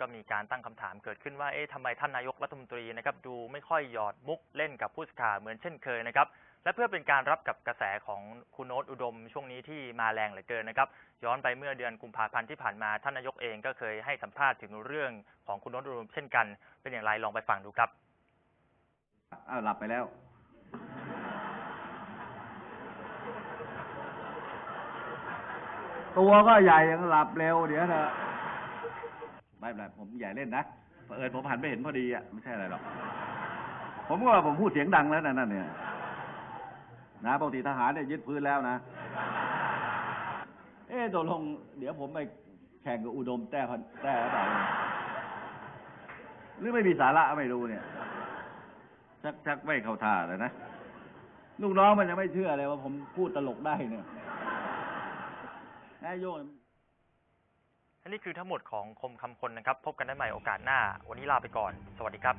ก็มีการตั้งคำถามเกิดขึ้นว่าเอ๊ะทำไมท่านนายกรัฐมนตรีนะครับดูไม่ค่อยหยอดมุกเล่นกับผู้สื่อข่าวเหมือนเช่นเคยนะครับและเพื่อเป็นการรับกับกระแสของคุณโนตอุดมช่วงนี้ที่มาแรงเหลือเกินนะครับ ย้อนไปเมื่อเดือนกุมภาพันธ์ที่ผ่านมาท่านนายกเองก็เคยให้สัมภาษณ์ถึงเรื่องของคุณโนตอุดมเช่นกัน เป็นอย่างไรลองไปฟังดูครับอ้าวหลับไปแล้ว ตัวก็ใหญ่ยังหลับเร็วเดี๋ยวเถอะ ไม่เป็นไรผมใหญ่เล่นนะเผอิญผมหันไปเห็นพอดีอะไม่ใช่อะไรหรอก ผมก็ว่าผมพูดเสียงดังแล้วนะนั่นเนี่ย นะปกติทหารเนี่ยยึดพื้นแล้วนะ เอ๊ะตกลง เดี๋ยวผมไปแข่งกับอุดมแต้พันแต้หรือเปล่าเนี่ยหรือไม่มีสาระไม่รู้เนี่ย ชักชักไม่เข้าท่าเลยนะลูกน้องมันยังไม่เชื่อเลยว่าผมพูดตลกได้เนี่ยนายโย งอันนี้คือทั้งหมดของคมคำคนนะครับ พบกันได้ใหม่โอกาสหน้า วันนี้ลาไปก่อน สวัสดีครับ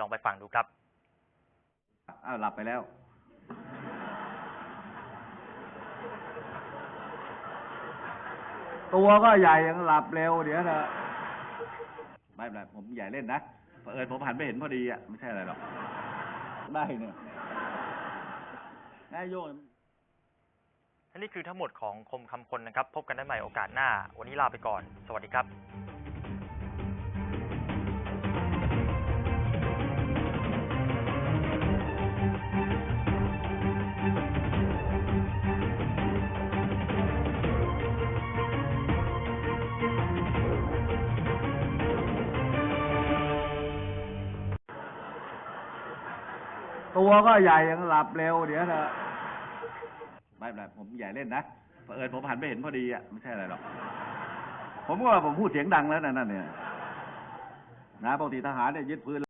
ลองไปฟังดูครับ อ้าวหลับไปแล้ว ตัวก็ใหญ่ยังหลับเร็วเดี๋ยวเถอะไม่เป็นไรผมใหญ่เล่นนะเผอิญผมหันไปเห็นพอดีอะไม่ใช่อะไรหรอกได้เนี่ยนายโยงอันนี้คือทั้งหมดของคมคำคนนะครับ พบกันได้ใหม่โอกาสหน้า วันนี้ลาไปก่อน สวัสดีครับ ตัวก็ใหญ่ยังหลับเร็วเดี๋ยวนะไม่เป็นไรผมใหญ่เล่นนะเผอิญผมหันไปเห็นพอดีอะไม่ใช่อะไรหรอก ผมก็ว่าผมพูดเสียงดังแล้วนะนั่นเนี่ยนะปกติทหารเนี่ยยึดพื้น